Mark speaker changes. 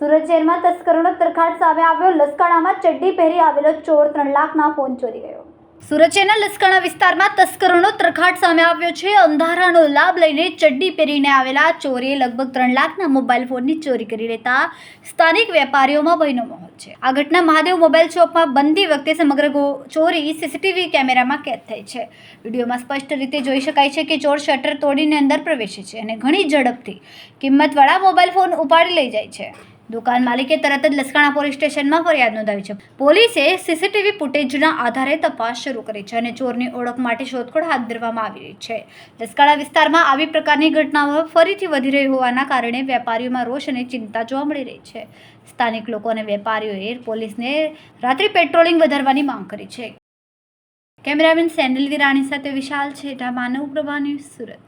Speaker 1: સુરત શહેરમાં તસ્કરોનો તરખાટ સામે આવ્યો. લસકાણામાં ચડ્ડી પહેરી આવેલો ચોર ત્રણ લાખના ફોન ચોરી ગયો. સુરત શહેરના લસકાણા વિસ્તારમાં તસ્કરોનો તરખાટ સામે આવ્યો છે. અંધારાનો લાભ લઈને ચડ્ડી પહેરીને આવેલા ચોરીએ લગભગ ત્રણ લાખના મોબાઈલ ફોનની ચોરી કરી લેતા સ્થાનિક વેપારીઓમાં ભયનો માહોલ છે. આ ઘટના મહાદેવ મોબાઈલ શોપમાં બંધી વખતે સમગ્ર ચોરી સીસીટીવી કેમેરામાં કેદ થઈ છે. વિડીયોમાં સ્પષ્ટ રીતે જોઈ શકાય છે કે ચોર શટર તોડીને અંદર પ્રવેશે છે અને ઘણી ઝડપથી કિંમતવાળા મોબાઈલ ફોન ઉપાડી લઈ જાય છે. દુકાન માલિકે તરત જ લસકાણા પોલીસ સ્ટેશનમાં ફરિયાદ નોંધાવી છે. પોલીસે સીસીટીવી ફૂટેજના આધારે તપાસ શરૂ કરી છે અને ચોરની ઓળખ માટે શોધખોળ હાથ ધરવામાં આવી રહી છે. લસકાણા વિસ્તારમાં આવી પ્રકારની ઘટનાઓ ફરીથી વધી રહી હોવાના કારણે વેપારીઓમાં રોષ અને ચિંતા જોવા મળી રહી છે. સ્થાનિક લોકો અને વેપારીઓએ પોલીસને રાત્રિ પેટ્રોલિંગ વધારવાની માંગ કરી છે. કેમેરામેન સેન્ડલ વિરાણી સાથે વિશાલ છેટા, માનવ પ્રભા ન્યૂઝ સુરત.